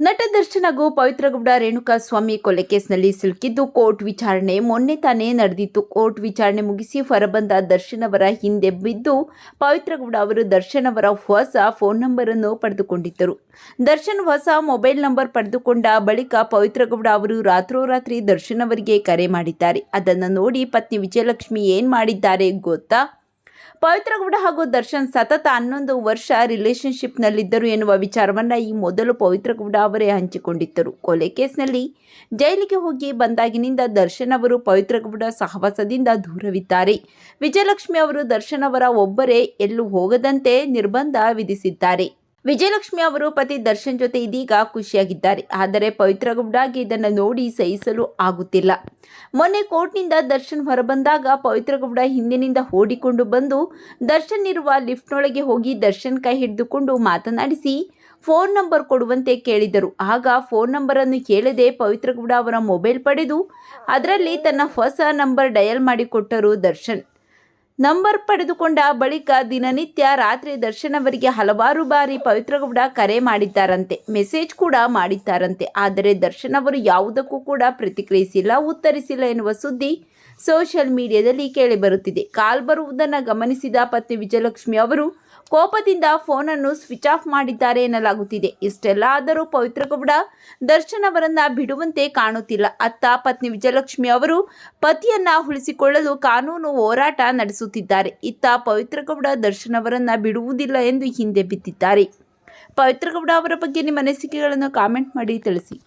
ನಟ ದರ್ಶನ್ ಹಾಗೂ ಪವಿತ್ರಗೌಡ ರೇಣುಕಾ ಸ್ವಾಮಿ ಕೊಲೆ ಕೇಸ್ನಲ್ಲಿ ಸಿಲುಕಿದ್ದು ಕೋರ್ಟ್ ವಿಚಾರಣೆ. ಮೊನ್ನೆ ತಾನೇ ನಡೆದಿತ್ತು. ಕೋರ್ಟ್ ವಿಚಾರಣೆ ಮುಗಿಸಿ ಹೊರಬಂದ ದರ್ಶನ್ ಅವರ ಹಿಂದೆ ಬಿದ್ದು ಪವಿತ್ರಗೌಡ ಅವರು ದರ್ಶನ್ ಅವರ ಹೊಸ ಫೋನ್ ನಂಬರ್ ಅನ್ನು ಪಡೆದುಕೊಂಡಿದ್ದರು. ದರ್ಶನ್ ಹೊಸ ಮೊಬೈಲ್ ನಂಬರ್ ಪಡೆದುಕೊಂಡ ಬಳಿಕ ಪವಿತ್ರಗೌಡ ಅವರು ರಾತ್ರೋರಾತ್ರಿ ದರ್ಶನ್ ಅವರಿಗೆ ಕರೆ ಮಾಡಿದ್ದಾರೆ. ಅದನ್ನು ನೋಡಿ ಪತ್ನಿ ವಿಜಯಲಕ್ಷ್ಮಿ ಏನ್ ಮಾಡಿದ್ದಾರೆ ಗೊತ್ತಾ? ಪವಿತ್ರಗೌಡ ಹಾಗೂ ದರ್ಶನ್ ಸತತ ಹನ್ನೊಂದು ವರ್ಷ ರಿಲೇಶನ್ಶಿಪ್ನಲ್ಲಿದ್ದರು ಎನ್ನುವ ವಿಚಾರವನ್ನು ಈ ಮೊದಲು ಪವಿತ್ರಗೌಡ ಅವರೇ ಹಂಚಿಕೊಂಡಿದ್ದರು. ಕೊಲೆ ಕೇಸ್ನಲ್ಲಿ ಜೈಲಿಗೆ ಹೋಗಿ ಬಂದಾಗಿನಿಂದ ದರ್ಶನ್ ಅವರು ಪವಿತ್ರಗೌಡ ಸಹವಾಸದಿಂದ ದೂರವಿದ್ದಾರೆ. ವಿಜಯಲಕ್ಷ್ಮಿ ಅವರು ದರ್ಶನ್ ಅವರ ಒಬ್ಬರೇ ಎಲ್ಲೂ ಹೋಗದಂತೆ ನಿರ್ಬಂಧ ವಿಧಿಸಿದ್ದಾರೆ. ವಿಜಯಲಕ್ಷ್ಮಿ ಅವರು ಪತಿ ದರ್ಶನ್ ಜೊತೆ ಇದೀಗ ಖುಷಿಯಾಗಿದ್ದಾರೆ. ಆದರೆ ಪವಿತ್ರಗೌಡಗೆ ಇದನ್ನು ನೋಡಿ ಸಹಿಸಲು ಆಗುತ್ತಿಲ್ಲ. ಮೊನ್ನೆ ಕೋರ್ಟ್ನಿಂದ ದರ್ಶನ್ ಹೊರಬಂದಾಗ ಪವಿತ್ರಗೌಡ ಹಿಂದಿನಿಂದ ಓಡಿಕೊಂಡು ಬಂದು ದರ್ಶನ್ ಇರುವ ಲಿಫ್ಟ್ನೊಳಗೆ ಹೋಗಿ ದರ್ಶನ್ ಕೈ ಹಿಡಿದುಕೊಂಡು ಮಾತನಾಡಿಸಿ ಫೋನ್ ನಂಬರ್ ಕೊಡುವಂತೆ ಕೇಳಿದರು. ಆಗ ಫೋನ್ ನಂಬರನ್ನು ಕೇಳದೆ ಪವಿತ್ರಗೌಡ ಅವರ ಮೊಬೈಲ್ ಪಡೆದು ಅದರಲ್ಲಿ ತನ್ನ ಹೊಸ ನಂಬರ್ ಡಯಲ್ ಮಾಡಿಕೊಟ್ಟರು ದರ್ಶನ್. ನಂಬರ್ ಪಡೆದುಕೊಂಡ ಬಳಿಕ ದಿನನಿತ್ಯ ರಾತ್ರಿ ದರ್ಶನವರಿಗೆ ಹಲವಾರು ಬಾರಿ ಪವಿತ್ರಗೌಡ ಕರೆ ಮಾಡಿದ್ದಾರಂತೆ, ಮೆಸೇಜ್ ಕೂಡ ಮಾಡಿದ್ದಾರಂತೆ. ಆದರೆ ದರ್ಶನ್ ಅವರು ಯಾವುದಕ್ಕೂ ಕೂಡ ಪ್ರತಿಕ್ರಿಯಿಸಿಲ್ಲ, ಉತ್ತರಿಸಿಲ್ಲ ಎನ್ನುವ ಸುದ್ದಿ ಸೋಷಿಯಲ್ ಮೀಡಿಯಾದಲ್ಲಿ ಕೇಳಿಬರುತ್ತಿದೆ ಕಾಲ್ ಬರುವುದನ್ನು ಗಮನಿಸಿದ ಪತ್ನಿ ವಿಜಯಲಕ್ಷ್ಮಿ ಅವರು, ಕೋಪದಿಂದ ಫೋನನ್ನು ಸ್ವಿಚ್ ಆಫ್ ಮಾಡಿದ್ದಾರೆ ಎನ್ನಲಾಗುತ್ತಿದೆ. ಇಷ್ಟೆಲ್ಲ ಆದರೂ ಪವಿತ್ರಗೌಡ ದರ್ಶನ್ ಬಿಡುವಂತೆ ಕಾಣುತ್ತಿಲ್ಲ. ಅತ್ತ ಪತ್ನಿ ವಿಜಯಲಕ್ಷ್ಮಿ ಅವರು ಪತಿಯನ್ನ ಉಳಿಸಿಕೊಳ್ಳಲು ಕಾನೂನು ಹೋರಾಟ ನಡೆಸುತ್ತಿದ್ದಾರೆ. ಇತ್ತ ಪವಿತ್ರಗೌಡ ದರ್ಶನ್ ಬಿಡುವುದಿಲ್ಲ ಎಂದು ಹಿಂದೆ ಬಿದ್ದಿದ್ದಾರೆ. ಪವಿತ್ರಗೌಡ ಅವರ ಬಗ್ಗೆ ನಿಮ್ಮ ಅನಿಸಿಕೆಗಳನ್ನು ಕಾಮೆಂಟ್ ಮಾಡಿ ತಿಳಿಸಿ.